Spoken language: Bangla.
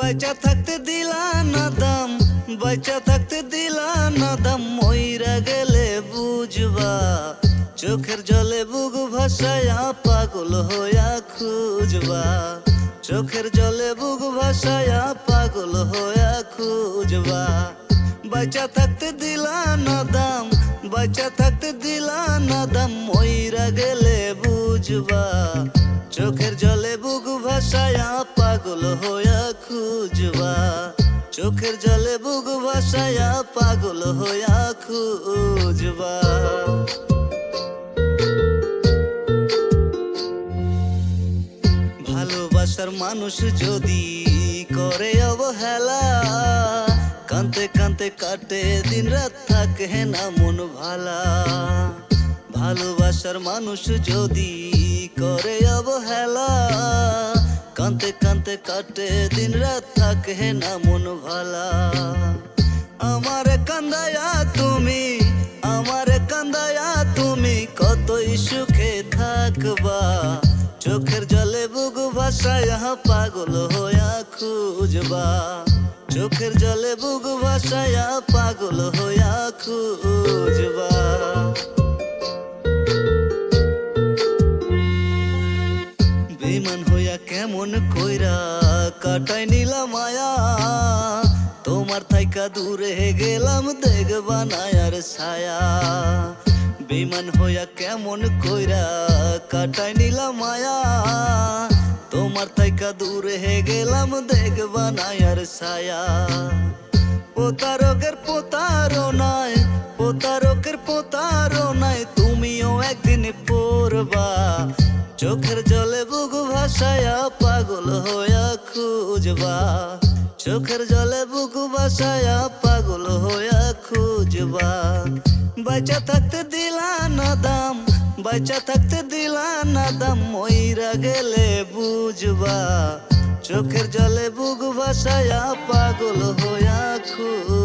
বাইচা থাকতে দিলা না দাম বাইচা থাকতে দিলা না দাম, মইরা গেলে বুঝবা, চোখের জলে বুক ভাসায়া পাগল হইয়া খুঁজবা, চোখের জলে বুক ভাসায়া পাগল হইয়া খুঁজবা। বাইচা থাকতে দিলা না দাম বাইচা থাকতে দিলা না দাম, মইরা গেলে বুঝবা, চোখের জলে বুক ভাসায়া পাগল হইয়া খুঁজবা। চোখের জলে বুক ভাসায়া পাগল হইয়া খুঁজবা। ভালোবাসার মানুষ যদি করে অবহেলা কান্তে কান্তে কাটে, দিন রাত থাকে না মন ভালা। ভালোবাসার মানুষ যদি করে অবহেলা কান্তে কান্তে কাটে, দিন রাত থাকে না মন ভালা। আমার কান্দায়া তুমি, আমার কান্দায়া তুমি, কতই সুখে থাকবা। চোখের জলে বুক ভাসায়া পাগল হইয়া খুঁজবা। চোখের জলে বুক ভাসায়া পাগল হইয়া খুঁজবা। কেমন কইরা কাটাই নিলাম মায়া। তোমার থাইকা দূরে গেলাম, দেখবা না আর ছায়া। বেমান হইয়া কেমন কইরা কাটাই নিলাম মায়া। তোমার থাইকা দূরে গেলাম, দেখবা না আর ছায়া। প্রতারকের প্রতারণায় প্রতারকের প্রতারণায় তুমিও একদিন পড়বা। চোখের খুঁজবা। চোখের জলে বুক বাসায়া পাগল হইয়া খুঁজবা। বাচ্চা থাকতে দিলা দাম বাচ্চা থাকতে দিলা দাম, মইরা গেলে বুঝবা। চোখের জলে বুক ভাসায়া পাগল হইয়া খুঁজবা।